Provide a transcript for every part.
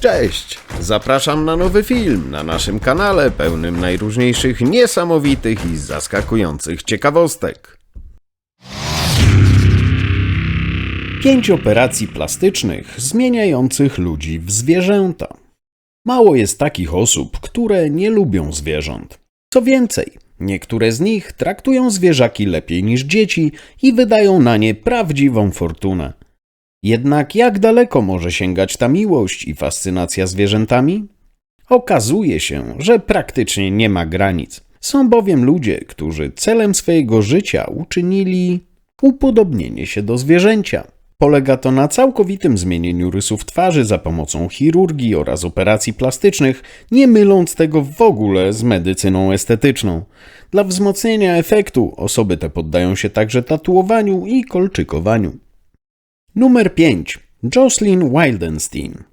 Cześć! Zapraszam na nowy film na naszym kanale pełnym najróżniejszych niesamowitych i zaskakujących ciekawostek. Pięć operacji plastycznych zmieniających ludzi w zwierzęta. Mało jest takich osób, które nie lubią zwierząt. Co więcej, niektóre z nich traktują zwierzaki lepiej niż dzieci i wydają na nie prawdziwą fortunę. Jednak jak daleko może sięgać ta miłość i fascynacja zwierzętami? Okazuje się, że praktycznie nie ma granic. Są bowiem ludzie, którzy celem swojego życia uczynili upodobnienie się do zwierzęcia. Polega to na całkowitym zmienieniu rysów twarzy za pomocą chirurgii oraz operacji plastycznych, nie myląc tego w ogóle z medycyną estetyczną. Dla wzmocnienia efektu osoby te poddają się także tatuowaniu i kolczykowaniu. Numer 5. Jocelyn Wildenstein.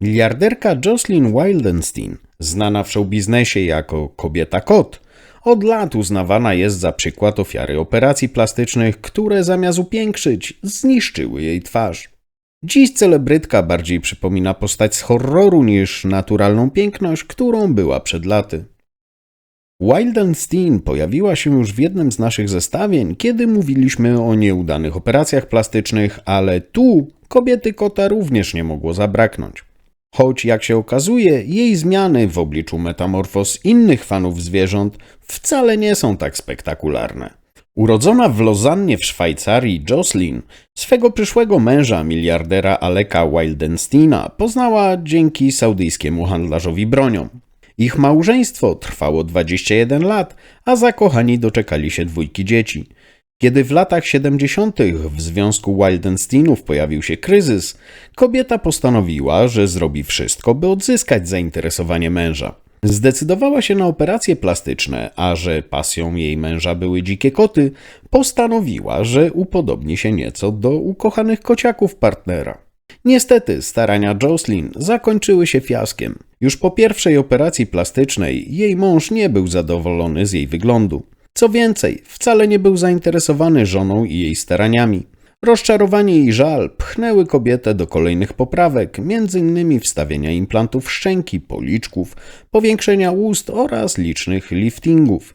Miliarderka Jocelyn Wildenstein, znana w showbiznesie jako kobieta kot, od lat uznawana jest za przykład ofiary operacji plastycznych, które zamiast upiększyć, zniszczyły jej twarz. Dziś celebrytka bardziej przypomina postać z horroru niż naturalną piękność, którą była przed laty. Wildenstein pojawiła się już w jednym z naszych zestawień, kiedy mówiliśmy o nieudanych operacjach plastycznych, ale tu kobiety kota również nie mogło zabraknąć. Choć, jak się okazuje, jej zmiany w obliczu metamorfoz innych fanów zwierząt wcale nie są tak spektakularne. Urodzona w Lozannie w Szwajcarii, Jocelyn swego przyszłego męża, miliardera Aleka Wildensteina, poznała dzięki saudyjskiemu handlarzowi bronią. Ich małżeństwo trwało 21 lat, a zakochani doczekali się dwójki dzieci. Kiedy w latach 70. w związku Wildensteinów pojawił się kryzys, kobieta postanowiła, że zrobi wszystko, by odzyskać zainteresowanie męża. Zdecydowała się na operacje plastyczne, a że pasją jej męża były dzikie koty, postanowiła, że upodobni się nieco do ukochanych kociaków partnera. Niestety starania Jocelyn zakończyły się fiaskiem. Już po pierwszej operacji plastycznej jej mąż nie był zadowolony z jej wyglądu. Co więcej, wcale nie był zainteresowany żoną i jej staraniami. Rozczarowanie i żal pchnęły kobietę do kolejnych poprawek, m.in. wstawienia implantów szczęki, policzków, powiększenia ust oraz licznych liftingów.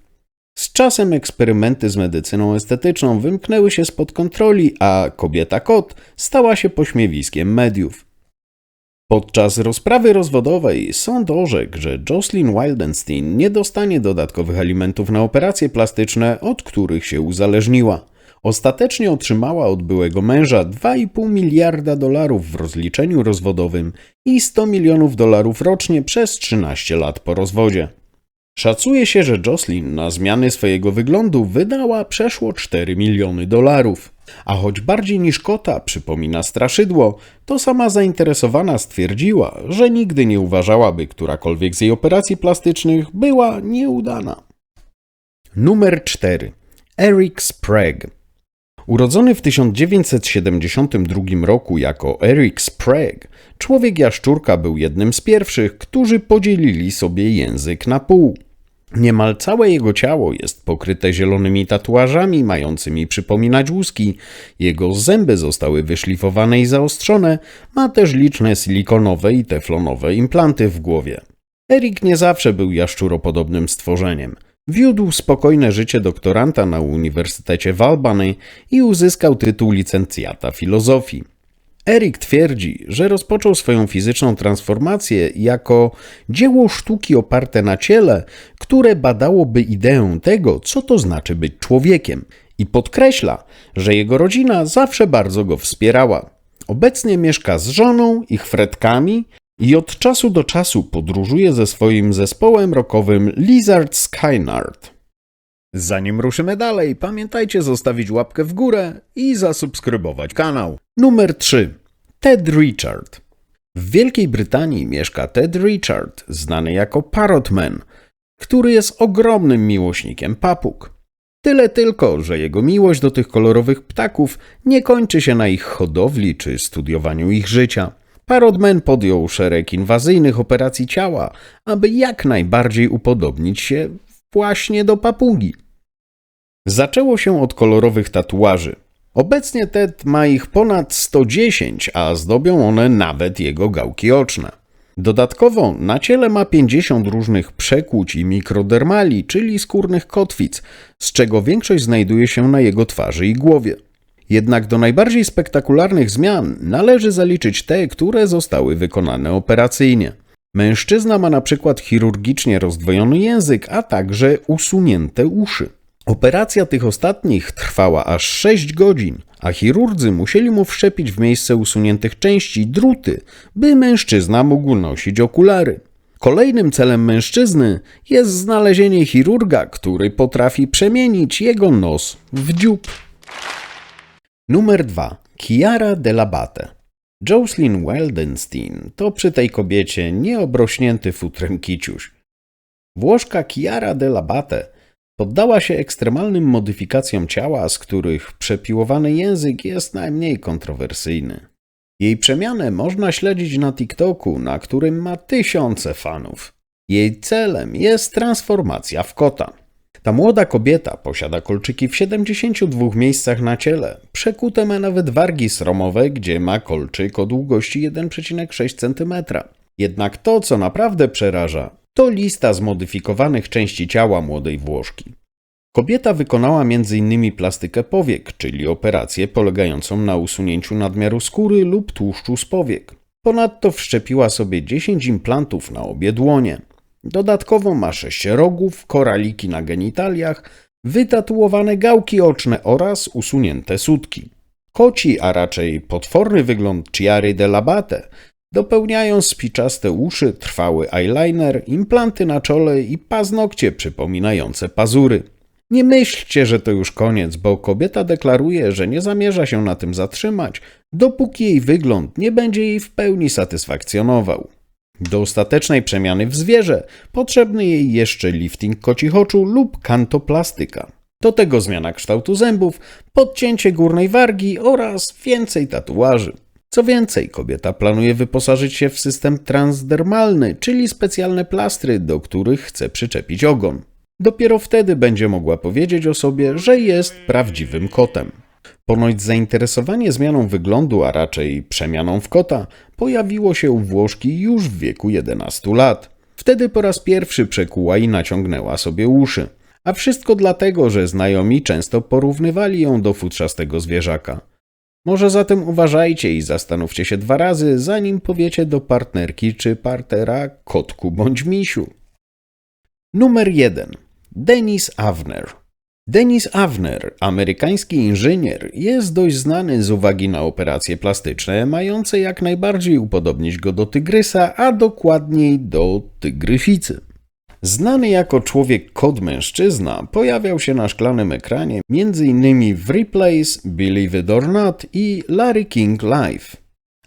Z czasem eksperymenty z medycyną estetyczną wymknęły się spod kontroli, a kobieta kot stała się pośmiewiskiem mediów. Podczas rozprawy rozwodowej sąd orzekł, że Jocelyn Wildenstein nie dostanie dodatkowych alimentów na operacje plastyczne, od których się uzależniła. Ostatecznie otrzymała od byłego męża 2,5 miliarda dolarów w rozliczeniu rozwodowym i 100 milionów dolarów rocznie przez 13 lat po rozwodzie. Szacuje się, że Jocelyn na zmiany swojego wyglądu wydała przeszło 4 miliony dolarów. A choć bardziej niż kota przypomina straszydło, to sama zainteresowana stwierdziła, że nigdy nie uważałaby którakolwiek z jej operacji plastycznych była nieudana. Numer 4. Eric Sprague Urodzony w 1972 roku jako Eric Sprague, człowiek jaszczurka był jednym z pierwszych, którzy podzielili sobie język na pół. Niemal całe jego ciało jest pokryte zielonymi tatuażami mającymi przypominać łuski. Jego zęby zostały wyszlifowane i zaostrzone, ma też liczne silikonowe i teflonowe implanty w głowie. Erik nie zawsze był jaszczuropodobnym stworzeniem. Wiódł spokojne życie doktoranta na Uniwersytecie w Albany i uzyskał tytuł licencjata filozofii. Erik twierdzi, że rozpoczął swoją fizyczną transformację jako dzieło sztuki oparte na ciele, które badałoby ideę tego, co to znaczy być człowiekiem, i podkreśla, że jego rodzina zawsze bardzo go wspierała. Obecnie mieszka z żoną, ich fredkami i od czasu do czasu podróżuje ze swoim zespołem rockowym Lizard Skynard. Zanim ruszymy dalej, pamiętajcie zostawić łapkę w górę i zasubskrybować kanał. Numer 3. Ted Richard. W Wielkiej Brytanii mieszka Ted Richard, znany jako Parrotman, który jest ogromnym miłośnikiem papug. Tyle tylko, że jego miłość do tych kolorowych ptaków nie kończy się na ich hodowli czy studiowaniu ich życia. Parrotman podjął szereg inwazyjnych operacji ciała, aby jak najbardziej upodobnić się właśnie do papugi. Zaczęło się od kolorowych tatuaży. Obecnie Ted ma ich ponad 110, a zdobią one nawet jego gałki oczne. Dodatkowo na ciele ma 50 różnych przekłuć i mikrodermali, czyli skórnych kotwic, z czego większość znajduje się na jego twarzy i głowie. Jednak do najbardziej spektakularnych zmian należy zaliczyć te, które zostały wykonane operacyjnie. Mężczyzna ma na przykład chirurgicznie rozdwojony język, a także usunięte uszy. Operacja tych ostatnich trwała aż 6 godzin, a chirurdzy musieli mu wszczepić w miejsce usuniętych części druty, by mężczyzna mógł nosić okulary. Kolejnym celem mężczyzny jest znalezienie chirurga, który potrafi przemienić jego nos w dziób. Numer 2. Chiara Delabate. Jocelyn Weldenstein to przy tej kobiecie nieobrośnięty futrem kiciuś. Włoszka Chiara Delabate poddała się ekstremalnym modyfikacjom ciała, z których przepiłowany język jest najmniej kontrowersyjny. Jej przemianę można śledzić na TikToku, na którym ma tysiące fanów. Jej celem jest transformacja w kota. Ta młoda kobieta posiada kolczyki w 72 miejscach na ciele. Przekute ma nawet wargi sromowe, gdzie ma kolczyk o długości 1,6 cm. Jednak to, co naprawdę przeraża, to lista zmodyfikowanych części ciała młodej Włoszki. Kobieta wykonała m.in. plastykę powiek, czyli operację polegającą na usunięciu nadmiaru skóry lub tłuszczu z powiek. Ponadto wszczepiła sobie 10 implantów na obie dłonie. Dodatkowo ma sześć rogów, koraliki na genitaliach, wytatuowane gałki oczne oraz usunięte sutki. Koci, a raczej potworny wygląd Ciary de Labate dopełniają spiczaste uszy, trwały eyeliner, implanty na czole i paznokcie przypominające pazury. Nie myślcie, że to już koniec, bo kobieta deklaruje, że nie zamierza się na tym zatrzymać, dopóki jej wygląd nie będzie jej w pełni satysfakcjonował. Do ostatecznej przemiany w zwierzę potrzebny jej jeszcze lifting kocich lub kantoplastyka. Do tego zmiana kształtu zębów, podcięcie górnej wargi oraz więcej tatuaży. Co więcej, kobieta planuje wyposażyć się w system transdermalny, czyli specjalne plastry, do których chce przyczepić ogon. Dopiero wtedy będzie mogła powiedzieć o sobie, że jest prawdziwym kotem. Ponoć zainteresowanie zmianą wyglądu, a raczej przemianą w kota, pojawiło się u Włoszki już w wieku 11 lat. Wtedy po raz pierwszy przekuła i naciągnęła sobie uszy. A wszystko dlatego, że znajomi często porównywali ją do futrzastego zwierzaka. Może zatem uważajcie i zastanówcie się dwa razy, zanim powiecie do partnerki czy partera kotku bądź misiu. Numer 1. Denis Avner Denis Avner, amerykański inżynier, jest dość znany z uwagi na operacje plastyczne, mające jak najbardziej upodobnić go do tygrysa, a dokładniej do tygrysicy. Znany jako człowiek kod mężczyzna, pojawiał się na szklanym ekranie m.in. w Replays, Believe It or Not i Larry King Live.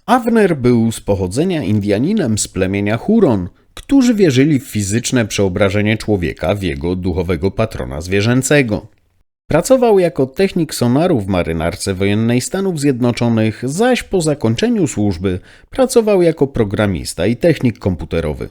Avner był z pochodzenia Indianinem z plemienia Huron, którzy wierzyli w fizyczne przeobrażenie człowieka w jego duchowego patrona zwierzęcego. Pracował jako technik sonaru w marynarce wojennej Stanów Zjednoczonych, zaś po zakończeniu służby pracował jako programista i technik komputerowy.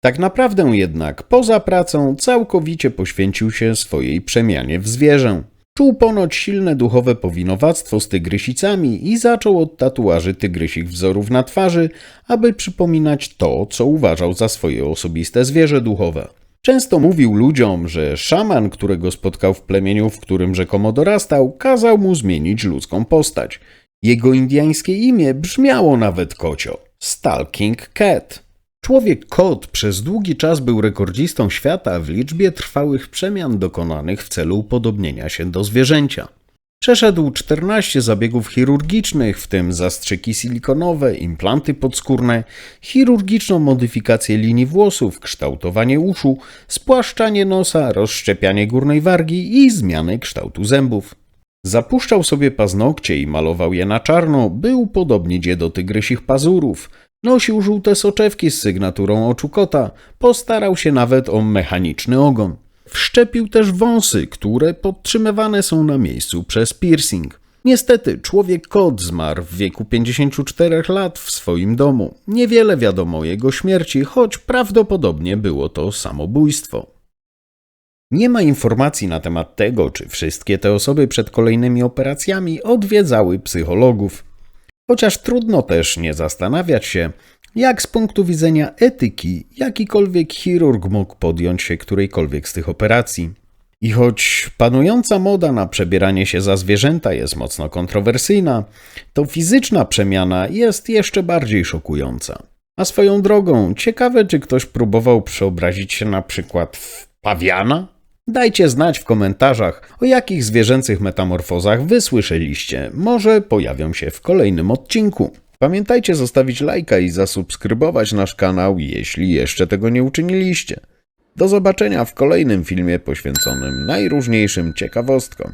Tak naprawdę jednak poza pracą całkowicie poświęcił się swojej przemianie w zwierzę. Czuł ponoć silne duchowe powinowactwo z tygrysicami i zaczął od tatuaży tygrysich wzorów na twarzy, aby przypominać to, co uważał za swoje osobiste zwierzę duchowe. Często mówił ludziom, że szaman, którego spotkał w plemieniu, w którym rzekomo dorastał, kazał mu zmienić ludzką postać. Jego indiańskie imię brzmiało nawet kocio Stalking Cat. Człowiek kot przez długi czas był rekordzistą świata w liczbie trwałych przemian dokonanych w celu upodobnienia się do zwierzęcia. Przeszedł 14 zabiegów chirurgicznych, w tym zastrzyki silikonowe, implanty podskórne, chirurgiczną modyfikację linii włosów, kształtowanie uszu, spłaszczanie nosa, rozszczepianie górnej wargi i zmianę kształtu zębów. Zapuszczał sobie paznokcie i malował je na czarno, by upodobnić je do tygrysich pazurów. Nosił żółte soczewki z sygnaturą oczu kota, postarał się nawet o mechaniczny ogon. Wszczepił też wąsy, które podtrzymywane są na miejscu przez piercing. Niestety, człowiek kot zmarł w wieku 54 lat w swoim domu. Niewiele wiadomo o jego śmierci, choć prawdopodobnie było to samobójstwo. Nie ma informacji na temat tego, czy wszystkie te osoby przed kolejnymi operacjami odwiedzały psychologów. Chociaż trudno też nie zastanawiać się, jak z punktu widzenia etyki jakikolwiek chirurg mógł podjąć się którejkolwiek z tych operacji. I choć panująca moda na przebieranie się za zwierzęta jest mocno kontrowersyjna, to fizyczna przemiana jest jeszcze bardziej szokująca. A swoją drogą, ciekawe, czy ktoś próbował przeobrazić się na przykład w pawiana? Dajcie znać w komentarzach, o jakich zwierzęcych metamorfozach wy słyszeliście. Może pojawią się w kolejnym odcinku. Pamiętajcie zostawić lajka i zasubskrybować nasz kanał, jeśli jeszcze tego nie uczyniliście. Do zobaczenia w kolejnym filmie poświęconym najróżniejszym ciekawostkom.